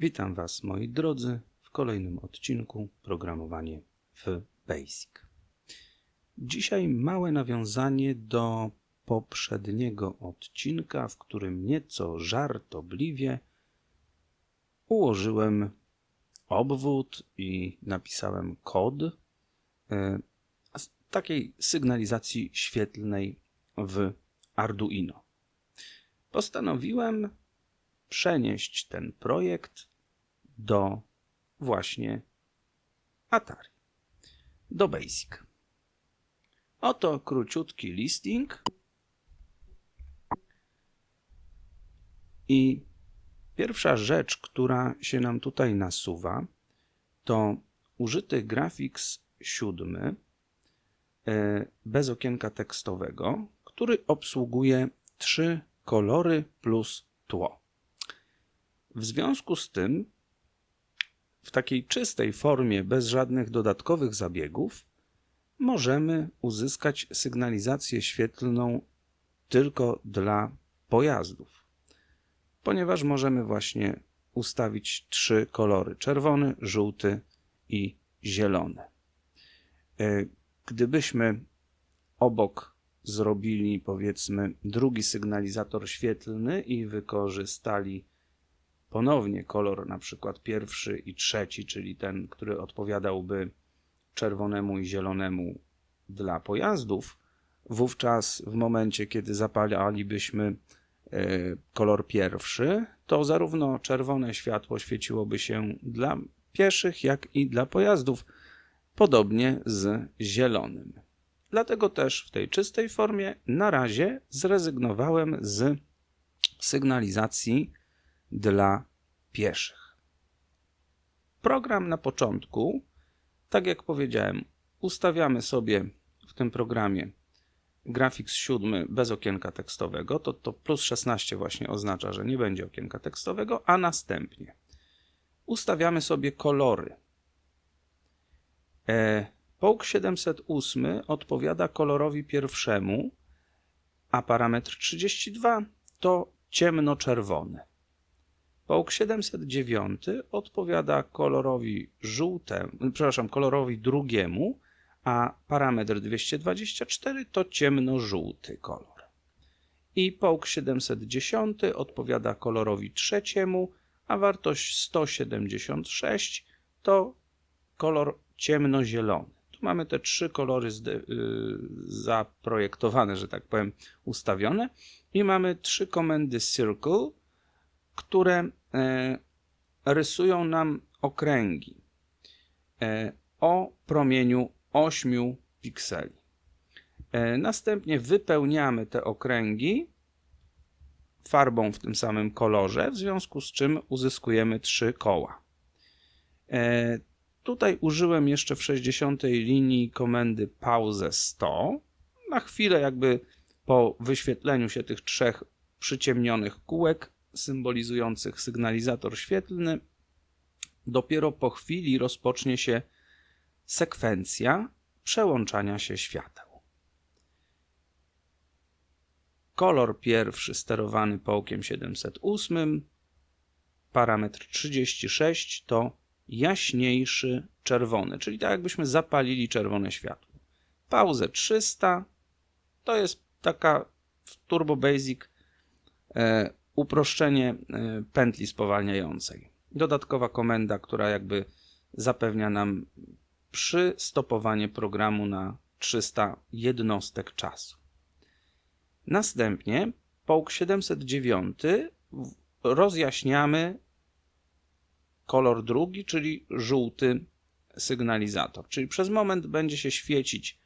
Witam Was, moi drodzy, w kolejnym odcinku Programowanie w Basic. Dzisiaj małe nawiązanie do poprzedniego odcinka, w którym nieco żartobliwie ułożyłem obwód i napisałem kod e, takiej sygnalizacji świetlnej w Arduino. Postanowiłem przenieść ten projekt do właśnie Atari, do Basic. Oto króciutki listing. I pierwsza rzecz, która się nam tutaj nasuwa, to użyty Graphics 7 e, bez okienka tekstowego, który obsługuje trzy kolory plus tło. W związku z tym, w takiej czystej formie, bez żadnych dodatkowych zabiegów, możemy uzyskać sygnalizację świetlną tylko dla pojazdów, ponieważ możemy właśnie ustawić trzy kolory: czerwony, żółty i zielony. E, gdybyśmy obok zrobili, powiedzmy, drugi sygnalizator świetlny i wykorzystali ponownie kolor na przykład pierwszy i trzeci, czyli ten, który odpowiadałby czerwonemu i zielonemu dla pojazdów, wówczas w momencie, kiedy zapalalibyśmy e, kolor pierwszy, to zarówno czerwone światło świeciłoby się dla pieszych, jak i dla pojazdów, podobnie z zielonym. Dlatego też w tej czystej formie na razie zrezygnowałem z sygnalizacji dla pieszych. Program na początku, tak jak powiedziałem, ustawiamy sobie w tym programie Graphics 7 bez okienka tekstowego, to, to plus 16 właśnie oznacza, że nie będzie okienka tekstowego, a następnie ustawiamy sobie kolory. E, Połk 708 odpowiada kolorowi pierwszemu, a parametr 32 to ciemnoczerwony. Połk 709 odpowiada kolorowi żółtemu, przepraszam, kolorowi drugiemu, a parametr 224 to ciemnożółty kolor. I połk 710 odpowiada kolorowi trzeciemu, a wartość 176 to kolor ciemnozielony. Tu mamy te trzy kolory y, zaprojektowane, że tak powiem, ustawione i mamy trzy komendy circle, które e, rysują nam okręgi e, o promieniu 8 pikseli. E, następnie wypełniamy te okręgi farbą w tym samym kolorze, w związku z czym uzyskujemy trzy koła. Tutaj użyłem jeszcze w 60 linii komendy pauzę 100. Na chwilę jakby po wyświetleniu się tych trzech przyciemnionych kółek symbolizujących sygnalizator świetlny, dopiero po chwili rozpocznie się sekwencja przełączania się świateł. Kolor pierwszy sterowany połkiem 708, parametr 36 to jaśniejszy czerwony, czyli tak jakbyśmy zapalili czerwone światło. Pauzę 300 to jest taka w Turbo Basic e, uproszczenie e, pętli spowalniającej. Dodatkowa komenda, która jakby zapewnia nam przystopowanie programu na 300 jednostek czasu. Następnie połk 709 rozjaśniamy kolor drugi, czyli żółty sygnalizator. Czyli przez moment będzie się świecić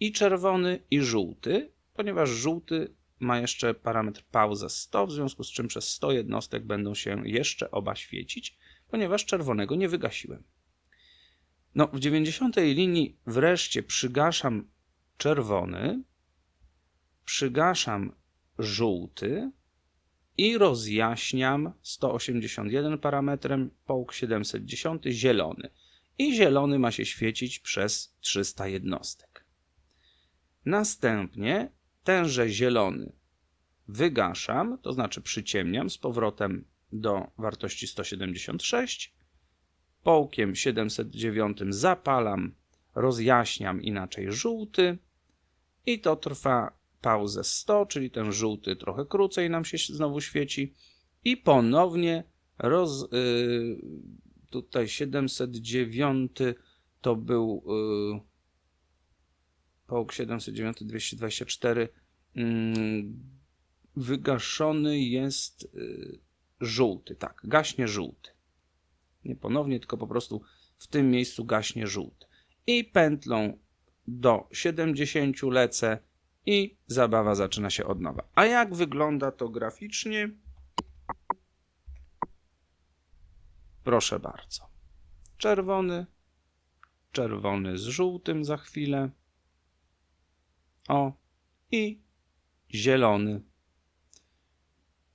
i czerwony, i żółty, ponieważ żółty ma jeszcze parametr pauza 100, w związku z czym przez 100 jednostek będą się jeszcze oba świecić, ponieważ czerwonego nie wygasiłem. No, w 90 linii wreszcie przygaszam czerwony, przygaszam żółty i rozjaśniam 181 parametrem, połk 710 zielony. I zielony ma się świecić przez 300 jednostek. Następnie tenże zielony wygaszam, to znaczy przyciemniam z powrotem do wartości 176. Połkiem 709 zapalam, rozjaśniam inaczej żółty i to trwa pauzę 100, czyli ten żółty trochę krócej nam się znowu świeci i ponownie roz, y, tutaj 709 to był y, połk 709 224 mm, wygaszony jest y, żółty, tak, gaśnie żółty. Nie ponownie, tylko po prostu w tym miejscu gaśnie żółty. I pętlą do 70 lecę i zabawa zaczyna się od nowa. A jak wygląda to graficznie? Proszę bardzo. Czerwony, czerwony z żółtym za chwilę. O, i zielony.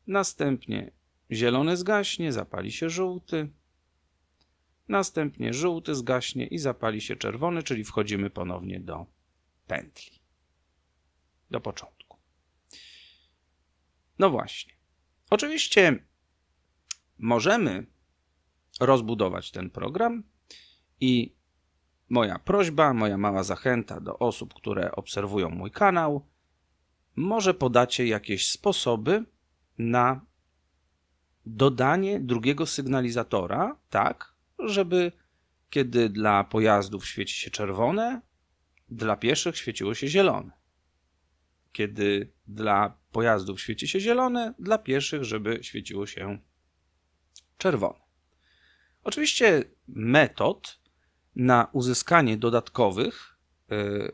Następnie zielony zgaśnie, zapali się żółty. Następnie żółty zgaśnie i zapali się czerwony, czyli wchodzimy ponownie do pętli. Do początku. No właśnie. Oczywiście możemy rozbudować ten program i moja prośba, moja mała zachęta do osób, które obserwują mój kanał, może podacie jakieś sposoby na dodanie drugiego sygnalizatora, tak, żeby kiedy dla pojazdów świeci się czerwone, dla pieszych świeciło się zielone. Kiedy dla pojazdów świeci się zielone, dla pieszych, żeby świeciło się czerwone. Oczywiście metod na uzyskanie dodatkowych y,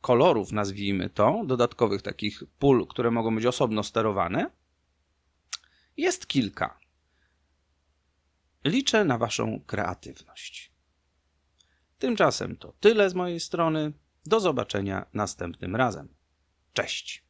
kolorów, nazwijmy to, dodatkowych takich pól, które mogą być osobno sterowane, jest kilka. Liczę na Waszą kreatywność. Tymczasem to tyle z mojej strony. Do zobaczenia następnym razem. Cześć.